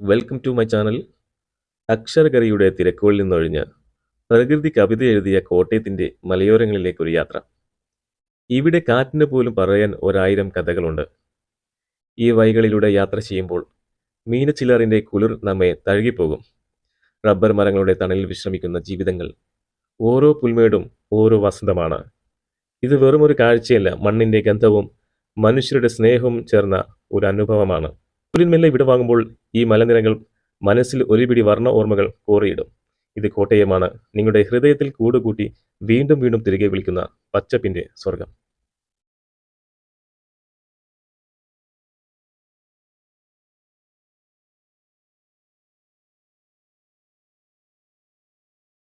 Welcome to my channel അക്ഷരകറിയുടെ തിരക്കുകളിൽ നിന്നൊഴിഞ്ഞ് പ്രകൃതി കവിത എഴുതിയ കോട്ടയത്തിന്റെ മലയോരങ്ങളിലേക്കൊരു യാത്ര. ഇവിടെ കാറ്റിന് പോലും പറയാൻ ഒരായിരം കഥകളുണ്ട്. ഈ വൈകളിലൂടെ യാത്ര ചെയ്യുമ്പോൾ മീനച്ചിലറിന്റെ കുളിർ നമ്മെ തഴുകിപ്പോകും. റബ്ബർ മരങ്ങളുടെ തണലിൽ വിശ്രമിക്കുന്ന ജീവിതങ്ങൾ ഓരോ പുൽമേടും ഓരോ വസന്തമാണ്. ഇത് വെറുമൊരു കാഴ്ചയല്ല മണ്ണിന്റെ ഗന്ധവും മനുഷ്യരുടെ സ്നേഹവും ചേർന്ന ഒരു അനുഭവമാണ്. പുലിന്മെല്ലെ ഇവിടെ വാങ്ങുമ്പോൾ ഈ മലനിരകൾ മനസ്സിൽ ഒരു പിടി വർണ ഓർമ്മകൾ കോറിയിടും. ഇത് കോട്ടയമാണ്. നിങ്ങളുടെ ഹൃദയത്തിൽ കൂടുകൂട്ടി വീണ്ടും വീണ്ടും തിരികെ വിളിക്കുന്ന പച്ചപ്പിന്റെ സ്വർഗം